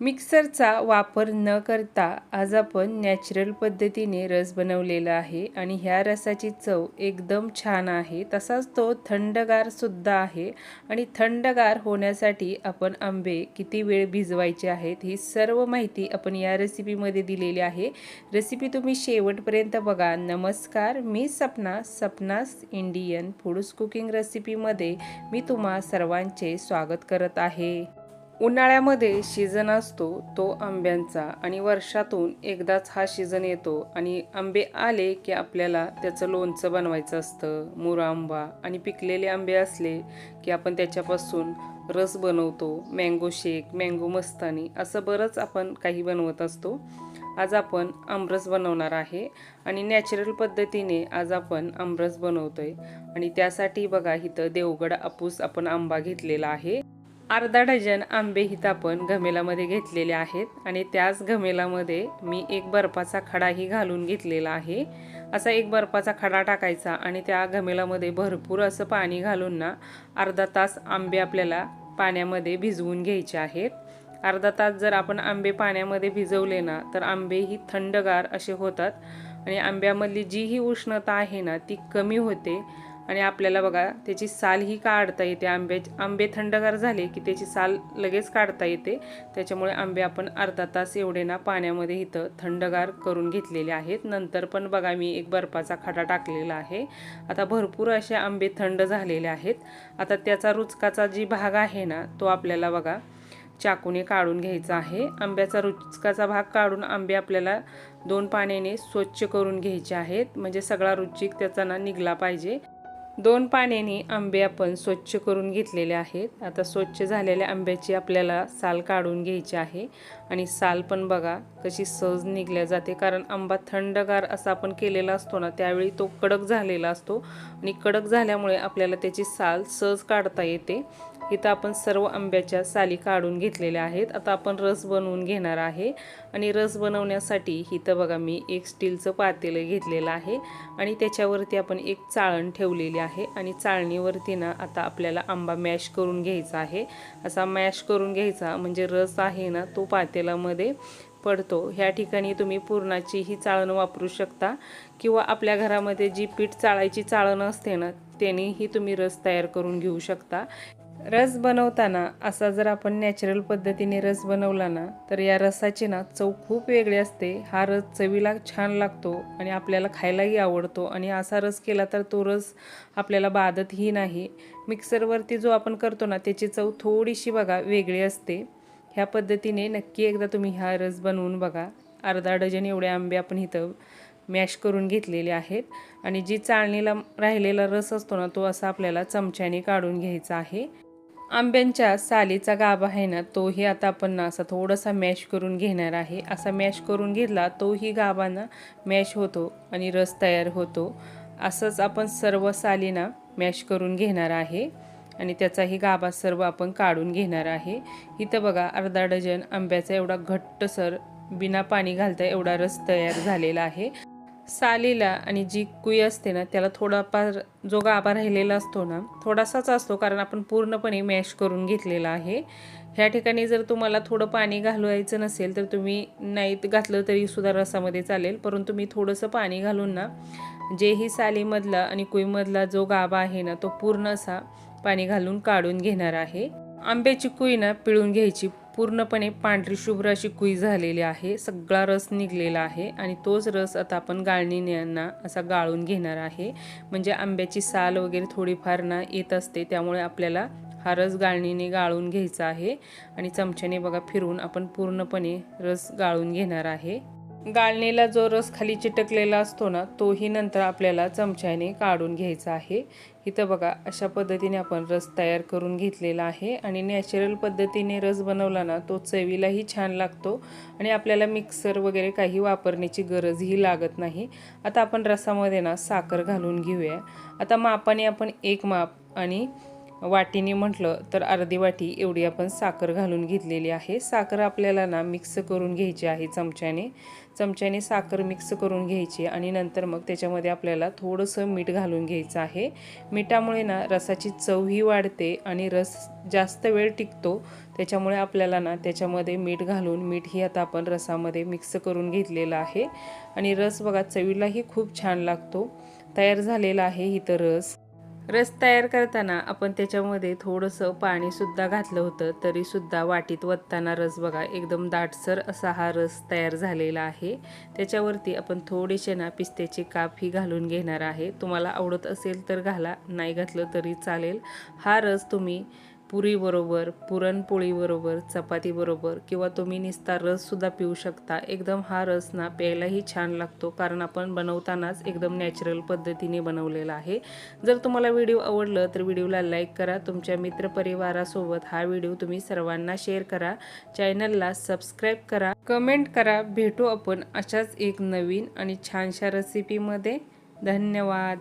मिक्सरचा वापर न करता आज आपण नॅचरल पद्धतीने रस बनवलेला आहे आणि ह्या रसाची चव एकदम छान आहे. तसाच तो थंडगारसुद्धा आहे आणि थंडगार होण्यासाठी आपण आंबे किती वेळ भिजवायचे आहेत ही सर्व माहिती आपण या रेसिपीमध्ये दिलेली आहे. रेसिपी तुम्ही शेवटपर्यंत बघा. नमस्कार मी Sapna Sapna's Indian foods cooking रेसिपीमध्ये मी तुम्हा सर्वांचे स्वागत करत आहे. उन्हाळ्यामध्ये सीझन असतो तो आंब्यांचा. आणि वर्षातून एकदाच हा सीझन येतो आणि आंबे आले की आपल्याला त्याचं लोणचं बनवायचं असतं मुरांबा आणि पिकलेले आंबे असले की आपण त्याच्यापासून रस बनवतो मँगो शेक मँगो मस्तानी असं बरंच आपण काही बनवत असतो. आज आपण आमरस बनवणार आहे आणि नॅचरल पद्धतीने आज आपण आमरस बनवतोय. आणि त्यासाठी बघा इथं देवगड आपूस आपण आंबा घेतलेला आहे. अर्धा डझन आंबे हिथं आपण घमेलामध्ये घेतलेले आहेत आणि त्याच घमेलामध्ये मी एक बर्फाचा खडाही घालून घेतलेला आहे. असा एक बर्फाचा खडा टाकायचा आणि त्या घमेलामध्ये भरपूर असं पाणी घालून ना अर्धा तास आंबे आपल्याला पाण्यामध्ये भिजवून घ्यायचे आहेत. अर्धा तास जर आपण आंबे पाण्यामध्ये भिजवले ना तर आंबे ही थंडगार असे होतात आणि आंब्यामधली जी ही उष्णता आहे ना ती कमी होते. आणि आपल्याला बघा त्याची साल ही काढता येते आंबे आंबे थंडगार झाले की त्याची साल लगेच काढता येते. त्याच्यामुळे आंबे आपण अर्धा तास एवढे ना पाण्यामध्ये इथं थंडगार करून घेतलेले आहेत. नंतर पण बघा मी एक बर्फाचा खडा टाकलेला आहे. आता भरपूर असे आंबे थंड झालेले आहेत. आता त्याचा रुचकाचा जी भाग आहे ना तो आपल्याला बघा चाकूने काढून घ्यायचा आहे. आंब्याचा रुचकाचा भाग काढून आंबे आपल्याला दोन पाण्याने स्वच्छ करून घ्यायचे आहेत. म्हणजे सगळा रुचिक त्याचा ना निघला पाहिजे. दोन पाण्याने आंबे आपण स्वच्छ करून घेतलेले आहेत. आता स्वच्छ झालेल्या आंब्याची आपल्याला साल काढून घ्यायची आहे. आणि साल पण बघा कशी सहज निघल्या जाते. कारण आंबा थंडगार असा आपण केलेला असतो ना त्यावेळी तो कडक झालेला असतो. आणि कडक झाल्यामुळे आपल्याला त्याची साल सहज काढता येते. इथं आपण सर्व आंब्याच्या साली काढून घेतलेल्या आहेत. आता आपण रस बनवून घेणार आहे. आणि रस बनवण्यासाठी इथं बघा मी एक स्टीलचं पातेलं घेतलेलं आहे. आणि त्याच्यावरती आपण एक चाळण ठेवलेली आहे. आणि चाळणीवरती ना आता आपल्याला आंबा मॅश करून घ्यायचा आहे. असा मॅश करून घ्यायचा म्हणजे रस आहे ना तो पातेलामध्ये पडतो. ह्या ठिकाणी तुम्ही पुरणाचीही ही चाळण वापरू शकता. किंवा आपल्या घरामध्ये जी पीठ चाळायची चाळण असते ना त्यानेही तुम्ही रस तयार करून घेऊ शकता. रस बनवताना असा जर आपण नॅचरल पद्धतीने रस बनवला ना तर या रसाची ना चव खूप वेगळी असते. हा रस चवीला छान लागतो आणि आपल्याला खायलाही आवडतो. आणि असा रस केला तर तो रस आपल्याला बाधतही नाही. मिक्सरवरती जो आपण करतो ना त्याची चव थोडीशी बघा वेगळी असते. ह्या पद्धतीने नक्की एकदा तुम्ही हा रस बनवून बघा. अर्धा डझन एवढे आंबे आपण इथं मॅश करून घेतलेले आहेत. आणि जी चाळणीला राहिलेला रस असतो ना तो असा आपल्याला चमच्याने काढून घ्यायचा आहे. आंब्यांच्या सालीचा गाभा आहे ना तोही आता आपण ना असा थोडासा मॅश करून घेणार आहे. असा मॅश करून घेतला तोही गाभाना मॅश होतो आणि रस तयार होतो. असंच आपण सर्व सालीना मॅश करून घेणार आहे आणि त्याचाही गाभा सर्व आपण काढून घेणार आहे. इथं बघा अर्धा डझन आंब्याचा एवढा घट्टसर बिना पाणी घालता एवढा रस तयार झालेला आहे. सालीला आणि जी कुई असते ना त्याला थोडाफार जो गाभा राहिलेला असतो ना थोडासाच असतो कारण आपण पूर्णपणे मॅश करून घेतलेला आहे. ह्या ठिकाणी जर तुम्हाला थोडं पाणी घालवायचं नसेल तर तुम्ही नाहीत घातलं तरी सुद्धा रसामध्ये चालेल. परंतु मी थोडंसं पाणी घालून ना जेही सालीमधला आणि कुईमधला जो गाभा आहे ना तो पूर्ण असा पाणी घालून काढून घेणार आहे. आंब्याची कुई ना पिळून घ्यायची पूर्णपणे पांढरी शुभ्र अशी कुई झालेली आहे. सगळा रस निघलेला आहे आणि तोच रस आता आपण गाळणीने असा गाळून घेणार आहे. म्हणजे आंब्याची साल वगैरे थोडीफार ना येत असते त्यामुळे आपल्याला हा रस गाळणीने गाळून घ्यायचा आहे. आणि चमच्याने बघा फिरून आपण पूर्णपणे रस गाळून घेणार आहे. गाळणीला जो रस खाली चिटकलेला असतो ना तोही नंतर आपल्याला चमच्याने काढून घ्यायचा आहे. इथं बघा अशा पद्धतीने आपण रस तयार करून घेतलेला आहे आणि नॅचरल पद्धतीने रस बनवला ना तो चवीलाही छान लागतो आणि आपल्याला मिक्सर वगैरे काही वापरण्याची गरजही लागत नाही. आता आपण रसामध्ये ना साखर घालून घेऊया. आता मापाने आपण एक माप आणि वाटीने म्हटलं तर अर्धी वाटी एवढी आपण साखर घालून घेतलेली आहे. साखर आपल्याला ना मिक्स करून घ्यायची आहे चमच्याने. चमच्याने साखर मिक्स करून घ्यायची आणि नंतर मग त्याच्यामध्ये आपल्याला थोडंसं मीठ घालून घ्यायचं आहे. मिठामुळे ना रसाची चवही वाढते आणि रस जास्त वेळ टिकतो. त्याच्यामुळे आपल्याला ना त्याच्यामध्ये मीठ घालून मीठ ही आता आपण रसामध्ये मिक्स करून घेतलेलं आहे. आणि रस बघा चवीलाही खूप छान लागतो. तयार झालेला आहे इथं रस. रस तयार करताना आपण त्याच्यामध्ये थोडंसं पाणीसुद्धा घातलं होतं तरीसुद्धा वाटीत वत्ताना रस बघा एकदम दाटसर असा हा रस तयार झालेला आहे. त्याच्यावरती आपण थोडेसे ना पिस्त्याचे कापही घालून घेणार आहे. तुम्हाला आवडत असेल तर घाला नाही घातलं तरी चालेल. हा रस तुम्ही पुरीबरोबर पुरणपोळीबरोबर चपातीबरोबर किंवा तुम्ही निस्ता रससुद्धा पिऊ शकता. एकदम हा रस ना प्यायलाही छान लागतो कारण आपण बनवतानाच एकदम नॅचरल पद्धतीने बनवलेला आहे. जर तुम्हाला व्हिडिओ आवडलं तर व्हिडिओला लाईक करा. तुमच्या मित्रपरिवारासोबत हा व्हिडिओ तुम्ही सर्वांना शेअर करा. चॅनलला सबस्क्राईब करा. कमेंट करा. भेटू आपण अशाच एक नवीन आणि छानशा रेसिपीमध्ये धन्यवाद.